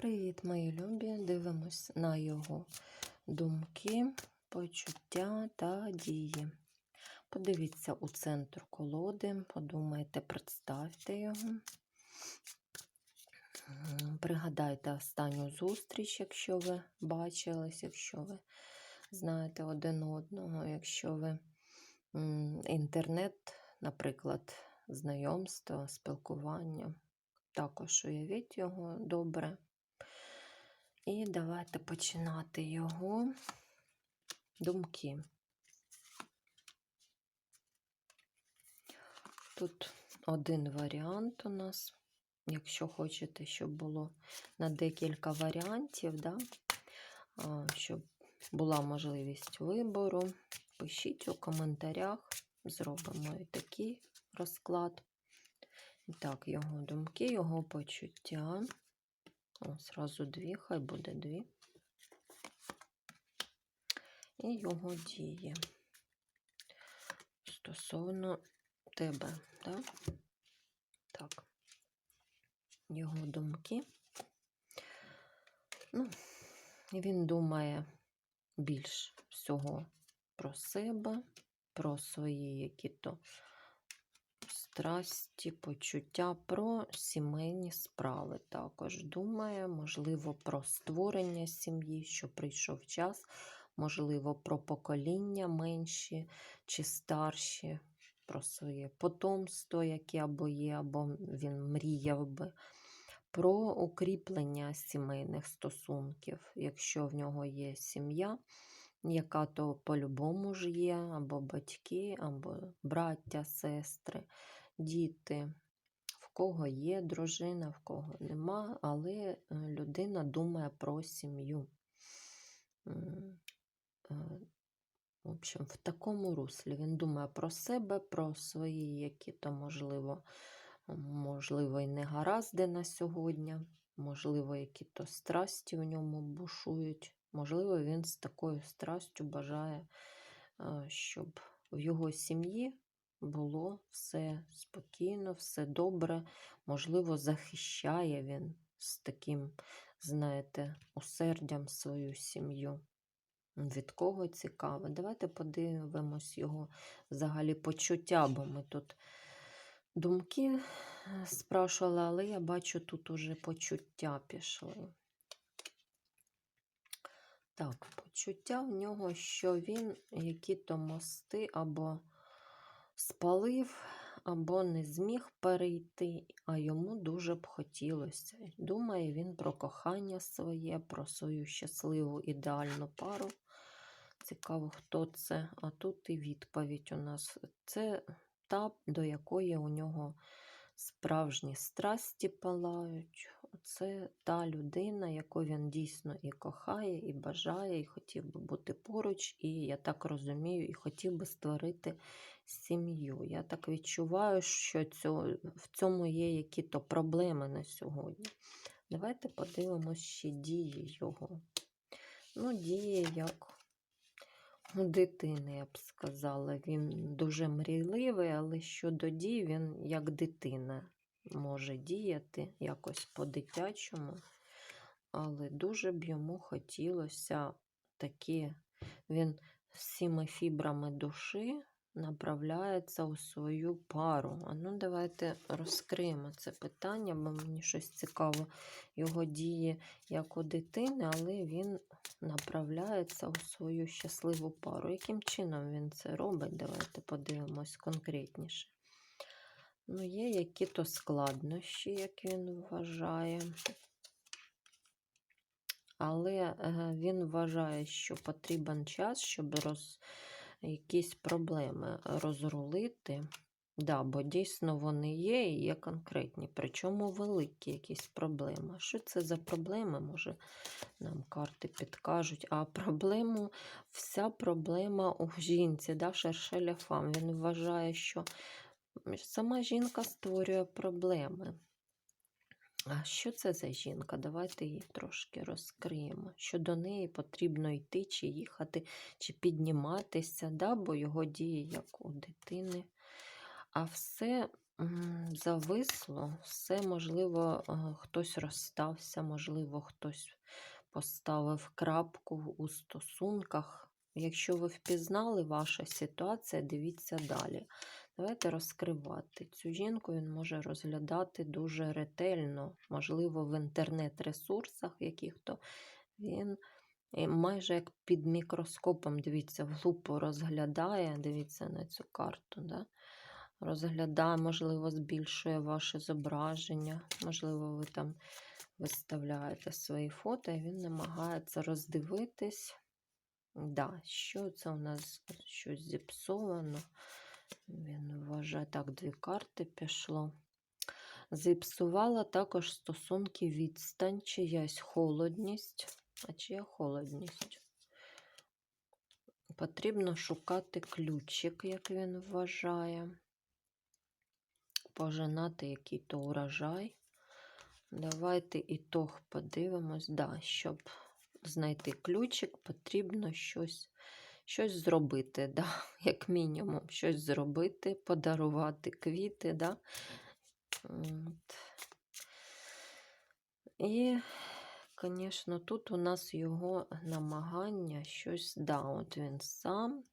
Привіт, мої любі! Дивимось на його думки, почуття та дії. Подивіться у центр колоди, подумайте, представте його. Пригадайте останню зустріч, якщо ви бачились, якщо ви знаєте один одного, якщо ви інтернет, наприклад, знайомство, спілкування. Також уявіть його добре. І давайте починати його думки. Тут один варіант у нас. Якщо хочете, щоб було на декілька варіантів, да? щоб була можливість вибору, пишіть у коментарях, зробимо і такий розклад. І так, його думки, його почуття. О, Зразу дві, хай буде дві. І його дії стосовно тебе, да? так? Його думки. Ну, він думає більш всього про себе, про свої які-то страсті, почуття, про сімейні справи також. Думає, можливо, про створення сім'ї, що прийшов час, можливо, про покоління менші чи старші, про своє потомство, яке або є, або він мріяв би. Про укріплення сімейних стосунків, якщо в нього є сім'я, яка то по-любому ж є, або батьки, або браття, сестри, діти, в кого є дружина, в кого нема, але е, людина думає про сім'ю. Е, В общем, в такому руслі він думає про себе, про свої які-то, можливо, можливо, і негаразди на сьогодні, можливо, які-то страсті в ньому бушують. Можливо, він з такою страстю бажає, е, щоб в його сім'ї було все спокійно, все добре. Можливо, захищає він з таким, знаєте, усердям свою сім'ю. Від кого цікаво? Давайте подивимось його взагалі почуття, бо ми тут думки е, спрашували, але я бачу, тут уже почуття пішли. Так, почуття в нього, що він які-то мости або спалив, або не зміг перейти, а йому дуже б хотілося. Думає він про кохання своє, про свою щасливу ідеальну пару. Цікаво, хто це. А тут і відповідь у нас. Це та, до якої у нього справжні страсті палають. Це та людина, яку він дійсно і кохає, і бажає, і хотів би бути поруч, і я так розумію, і хотів би створити сім'ю. Я так відчуваю, що цього, в цьому є які-то проблеми на сьогодні. Давайте подивимося ще дії його. Ну, дії як у дитини, я б сказала. Він дуже мрійливий, але щодо дій він як дитина може діяти якось по-дитячому. Але дуже б йому хотілося такі, він всіми фібрами душі направляється у свою пару. А ну, давайте розкриємо це питання, бо мені щось цікаво. Його діє як у дитини, але він направляється у свою щасливу пару. Яким чином він це робить? Давайте подивимось конкретніше. Ну, є які-то складнощі, як він вважає. Але е, він вважає, що потрібен час, щоб роз... якісь проблеми розрулити. Да, бо дійсно вони є і є конкретні, причому великі якісь проблеми. Що це за проблеми? Може, нам карти підкажуть. А проблему, вся проблема у жінці, да, Шершеля Фам. Він вважає, що сама жінка створює проблеми. А що це за жінка? Давайте її трошки розкриємо. Що до неї потрібно йти, чи їхати, чи підніматися, да? бо його діє як у дитини. А все зависло. Все, можливо, е, хтось розстався, можливо, хтось поставив крапку у стосунках. Якщо ви впізнали ваша ситуація, дивіться далі. Давайте розкривати. Цю жінку він може розглядати дуже ретельно, можливо, в інтернет-ресурсах яких-то він майже як під мікроскопом, дивіться, в лупу розглядає, дивіться на цю карту. Да? Розглядає, можливо, збільшує ваше зображення, можливо, ви там виставляєте свої фото, і він намагається роздивитись. Да, що це у нас щось зіпсовано. Він вважає, так, дві карти пішло. Зіпсувала також стосунки відстань, чиясь холодність. А чия холодність? Потрібно шукати ключик, як він вважає. Пожинати який-то урожай. Давайте ітог подивимось. Да, щоб знайти ключик, потрібно щось щось зробити, да, як мінімум, щось зробити, подарувати квіти. Да. От. І, звісно, тут у нас його намагання щось, да, от він сам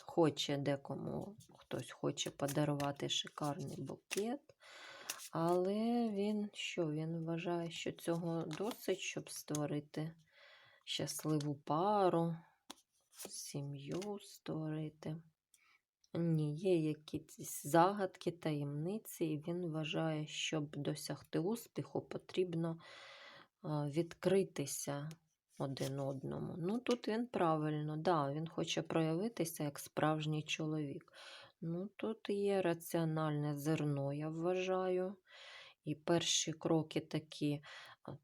хоче декому, хтось хоче подарувати шикарний букет. Але він що? Він вважає, що цього досить, щоб створити щасливу пару, сім'ю створити. Ні, є якісь загадки, таємниці, і він вважає, щоб досягти успіху, потрібно відкритися один одному. Ну, тут він правильно, да, він хоче проявитися як справжній чоловік. Ну, тут є раціональне зерно, я вважаю. І перші кроки такі,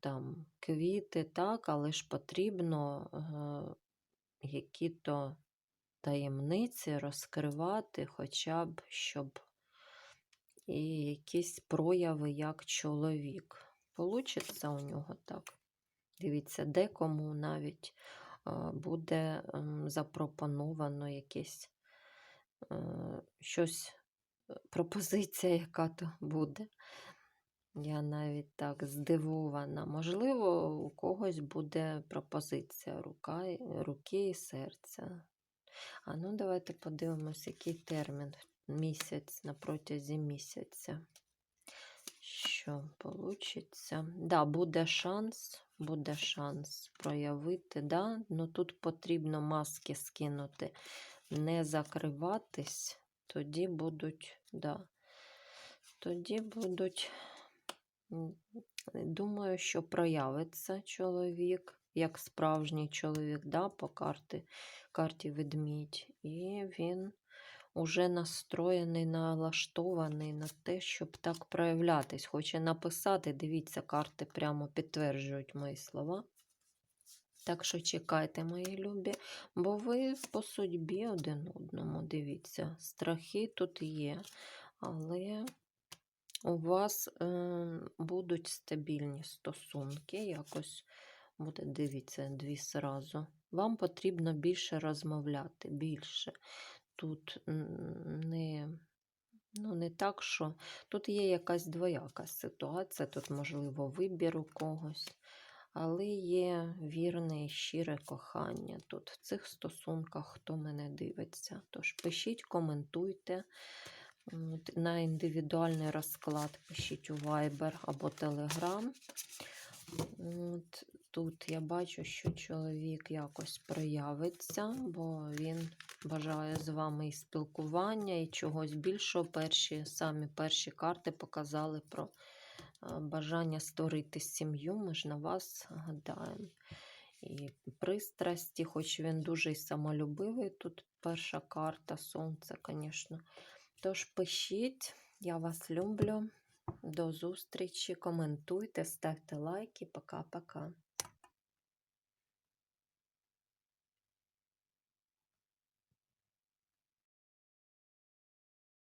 там, квіти, так, але ж потрібно е, які-то таємниці розкривати, хоча б щоб і якісь прояви як чоловік. Получиться у нього так. Дивіться, декому навіть е, буде ем, запропоновано якесь е, щось, е, пропозиція, яка то буде. Я навіть так здивована. Можливо, у когось буде пропозиція рука, руки і серця. А ну, давайте подивимось, який термін місяць на протязі місяця. Що вийде? Да, буде шанс, буде шанс проявити. Да? Ну, тут потрібно маски скинути, не закриватись, тоді будуть, да, тоді будуть. Думаю, що проявиться чоловік, як справжній чоловік, да, по карті, карті ведмідь. І він уже настроєний, налаштований на те, щоб так проявлятись. Хоче написати, дивіться, карти прямо підтверджують мої слова. Так що чекайте, мої любі, бо ви по судьбі один одному, дивіться, страхи тут є, але у вас е, будуть стабільні стосунки, якось буде, дивіться, дві зразу. Вам потрібно більше розмовляти, більше. Тут не ну, не так, що тут є якась двояка ситуація, тут, можливо, вибір у когось, але є вірне і щире кохання. Тут в цих стосунках хто мене дивиться. Тож пишіть, коментуйте. На індивідуальний розклад пишіть у Viber або Telegram. От, Тут я бачу, що чоловік якось проявиться, бо він бажає з вами і спілкування, і чогось більшого. Перші, Самі перші карти показали про бажання створити сім'ю. Ми ж на вас гадаємо. І пристрасті, хоч він дуже самолюбивий. Тут перша карта, сонце, звісно. Тож пишіть, я вас люблю. До зустрічі, коментуйте, ставте лайки. Пока-пока.